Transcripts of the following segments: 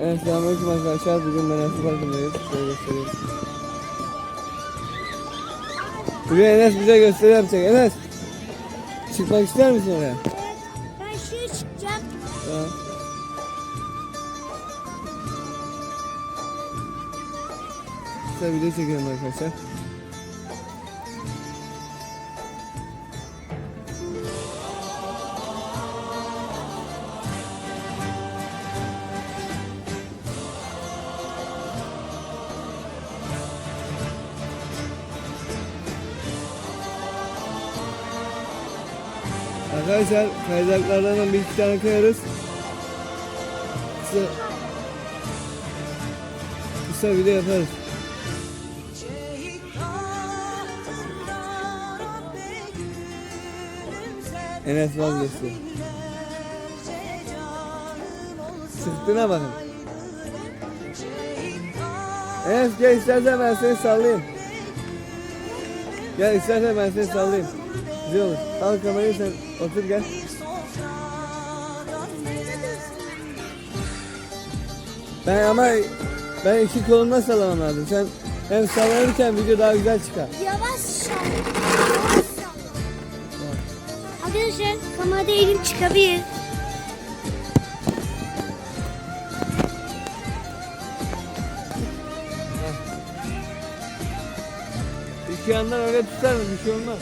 Evet selamünaleyküm arkadaşlar. Bugün ben Enes Parkı'ndayız. Şöyle göstereyim. Bugün Enes bize gösteri yapacak. Enes. Çıkmak ister misin oraya? Ben şuraya çıkacağım. Tamam. Kısa video çekiyorum arkadaşlar. Arkadaşlar kayacaklardan bir iki tane kayarız. Kısa, kısa video yaparız. Enes vazgeçti. Çıktığına bakın. Enes gel istersen ben seni sallayayım. Gel istersen ben seni sallayayım. Güzel olur. Al kamerayı sen otur gel. Ben ama ben iki kolumla sallamam lazım. Sen hem sallanırken video daha güzel çıkar. Yavaş sal. Yavaş sal. Arkadaşlar kamerada elim çıkabilir. İki yandan öyle tutar mı? Bir şey olmaz.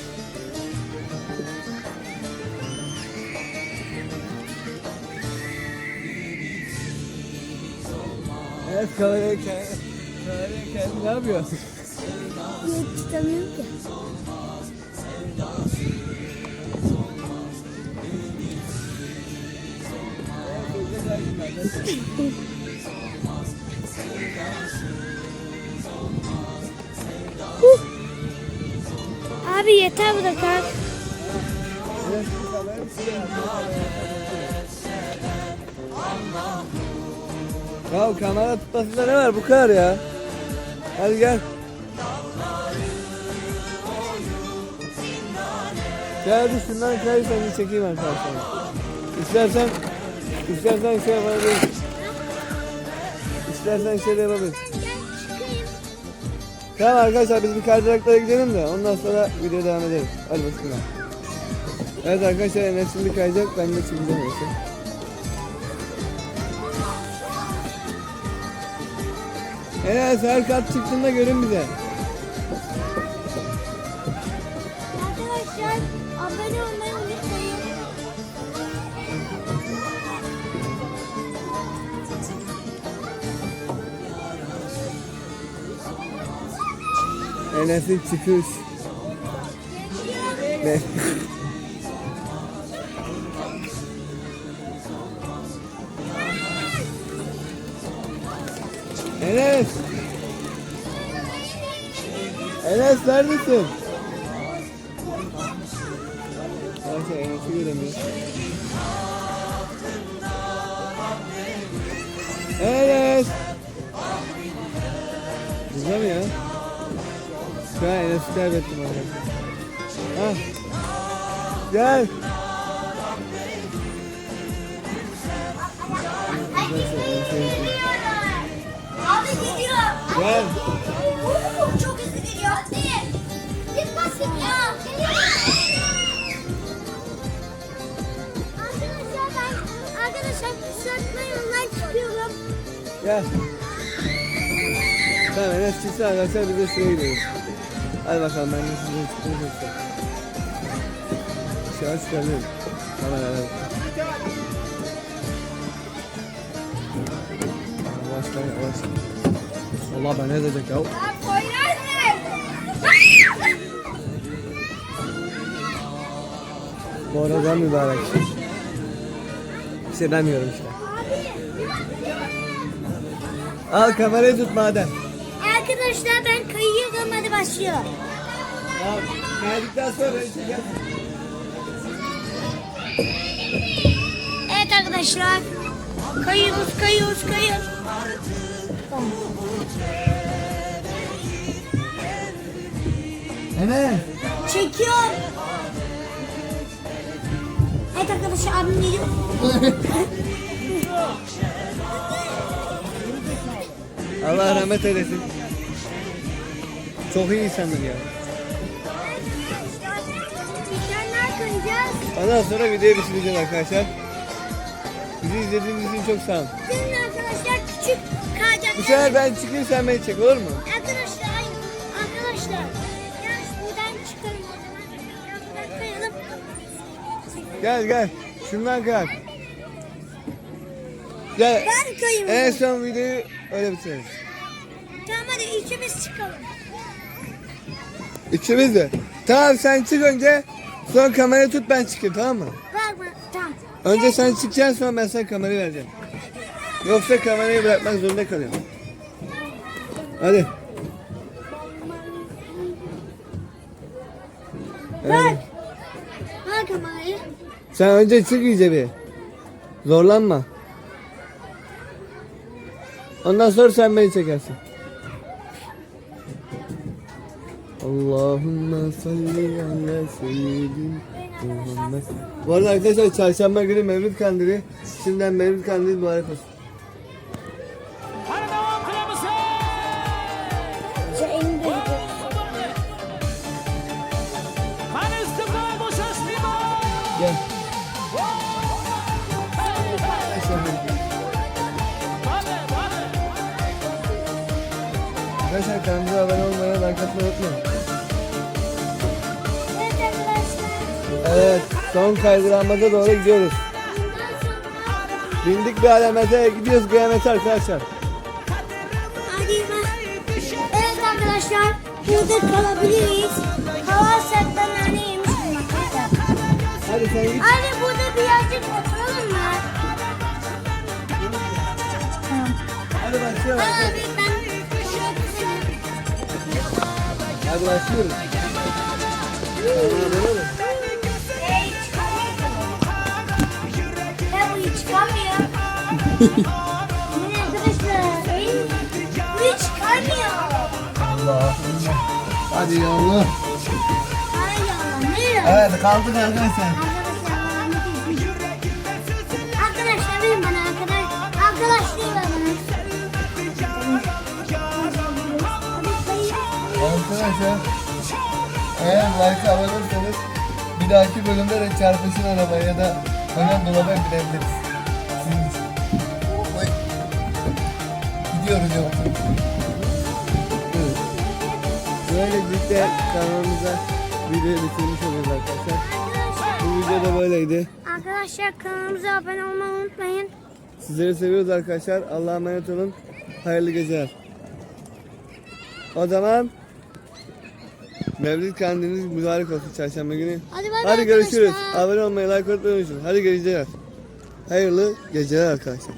Kendi, kamerayı kendi ne yapıyor? Yok tutamıyorum ki. Abi yeter bu da kalk. Ya kamera tutmasında ne var bu kadar ya? Hadi gel. Gel hadi şundan kay seni çekeyim arkadaşlar. İstersen istersen şey yapabiliriz. İstersen şey de yapabiliriz. Tamam arkadaşlar biz bir kaydıraklara gidelim de ondan sonra video devam edelim. Hadi bismillah. Evet arkadaşlar Enes şimdi kayacak ben de çekeceğim Enes'i. Enes her kat çıktığında görün bize. Arkadaşlar abone olmayı unutmayın. Enes'in çıkış. Ne? Enes! Enes neredesin? Arkadaşlar Enes'i göremiyor. Enes! Burada mı ya? Şu an Enes'i kaybettim. Hah. Gel. Arkadaşlar kısaltma yoldan çıkıyorum. Gel. Tamam Enes çıksın arkadaşlar biz de şuraya gidiyoruz. Hadi bakalım ben de sizin çıktığını göstereyim. Şu an çıkarıyorum. Tamam evet. Yavaş lan yavaş. Allah ben ne diyecek ya? Bu arada mübarek. Bir demiyorum işte. Al kamerayı tut madem. Arkadaşlar ben kayıyorum hadi başlıyor. Tamam. Kaydıktan sonra çeker. Evet arkadaşlar. Kayıyoruz kayıyoruz kayıyoruz. Tamam. Enes. Çekiyorum. Evet arkadaşlar abim geliyor. Allah rahmet eylesin. Çok iyi insandır ya. Ondan sonra videoyu bitireceğim arkadaşlar. Bizi izlediğiniz için çok sağ olun. Senin arkadaşlar küçük kayacaklar. Bu sefer ben çıkayım sen beni çek olur mu? Gel gel. Şundan kalk. Gel. Ben kayayım. En son videoyu öyle bitirelim. Tamam hadi ikimiz çıkalım. İkimiz de. Tamam sen çık önce. Sonra kamerayı tut ben çıkayım tamam mı? Bak bak tamam. Önce sen çıkacaksın sonra ben sana kamerayı vereceğim. Yoksa kamerayı bırakmak zorunda kalıyorum. Hadi. Bak. Bak kamerayı. Sen önce çık iyice bir. Zorlanma. Ondan sonra sen beni çekersin. Allahümme salli ala seyyidin Muhammed. Bu arada arkadaşlar çarşamba günü Mevlüt Kandili. Şimdiden Mevlüt Kandili mübarek olsun. Abone olmayı, like atmayı unutmayın. Evet arkadaşlar. Evet, son kaydıranmaza doğru gidiyoruz. Bindik bir alamete, gidiyoruz kıyamete arkadaşlar. Evet arkadaşlar. Burada kalabiliriz. Hava şartlarını yemiş olmakta. Hadi sen git. Hadi burada birazcık oturalım mı? Tamam. Hadi başlayalım. Abi ben Hey, Ya bu çıkamıyor. Arkadaşlar? Bu hiç çıkarmıyor. Hadi yallah. Ay Allah ne ya? Evet kaldık arkadaşlar. Arkadaşlar verin bana arkadaş. Arkadaş diyor bana. Arkadaşlar eğer like abone olursanız bir dahaki bölümde de çarpışın arabaya ya da önem dolaba binebiliriz. Sizin için. Gidiyoruz yoksa. Evet. Böylelikle kanalımıza videoyu bitirmiş oluyoruz arkadaşlar. Bu video da böyleydi. Arkadaşlar kanalımıza abone olmayı unutmayın. Sizleri seviyoruz arkadaşlar. Allah'a emanet olun. Hayırlı geceler. O zaman Mevlid kandiliniz mübarek olsun çarşamba günü. Hadi bay bay Hadi görüşürüz. Abone olmayı, like atmayı unutmayın. Hadi geceler. Hayırlı geceler arkadaşlar.